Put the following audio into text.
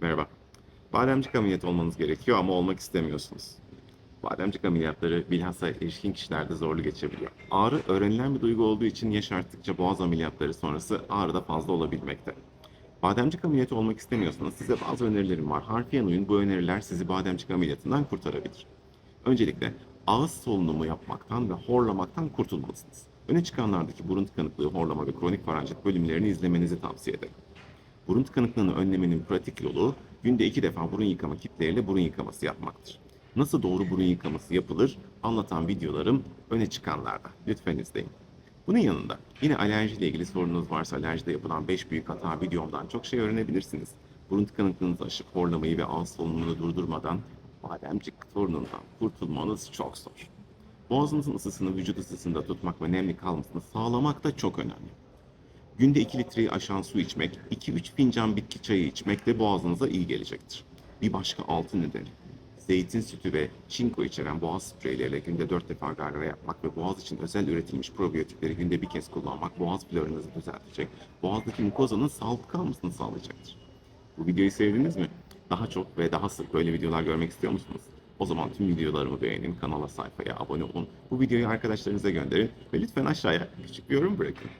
Merhaba. Bademcik ameliyatı olmanız gerekiyor ama olmak istemiyorsunuz. Bademcik ameliyatları bilhassa erişkin kişilerde zorlu geçebiliyor. Ağrı öğrenilen bir duygu olduğu için yaş arttıkça boğaz ameliyatları sonrası ağrı da fazla olabilmekte. Bademcik ameliyatı olmak istemiyorsanız size bazı önerilerim var. Harfiyen uyun bu öneriler sizi bademcik ameliyatından kurtarabilir. Öncelikle ağız solunumu yapmaktan ve horlamaktan kurtulmalısınız. Öne çıkanlardaki burun tıkanıklığı, horlama ve kronik faranjit bölümlerini izlemenizi tavsiye ederim. Burun tıkanıklığını önlemenin pratik yolu günde iki defa burun yıkama kitleriyle burun yıkaması yapmaktır. Nasıl doğru burun yıkaması yapılır anlatan videolarım öne çıkanlarda. Lütfen izleyin. Bunun yanında yine alerjiyle ilgili sorununuz varsa alerjide yapılan 5 büyük hata videomdan çok şey öğrenebilirsiniz. Burun tıkanıklığınızı aşıp horlamayı ve ağız solunumunu durdurmadan bademcik sorunundan kurtulmanız çok zor. Boğazınızın ısısını vücut ısısında tutmak ve nemli kalmasını sağlamak da çok önemli. Günde 2 litreyi aşan su içmek, 2-3 fincan bitki çayı içmek de boğazınıza iyi gelecektir. Bir başka altın nedeni. Zeytin sütü ve çinko içeren boğaz spreyleriyle günde 4 defa gargara yapmak ve boğaz için özel üretilmiş probiyotikleri günde bir kez kullanmak boğaz florunuzı düzeltecek, boğazdaki mukozanın sağlıklı kalmasını sağlayacaktır. Bu videoyu sevdiniz mi? Daha çok ve daha sık böyle videolar görmek istiyor musunuz? O zaman tüm videolarımı beğenin, kanala sayfaya abone olun, bu videoyu arkadaşlarınıza gönderin ve lütfen aşağıya küçük bir yorum bırakın.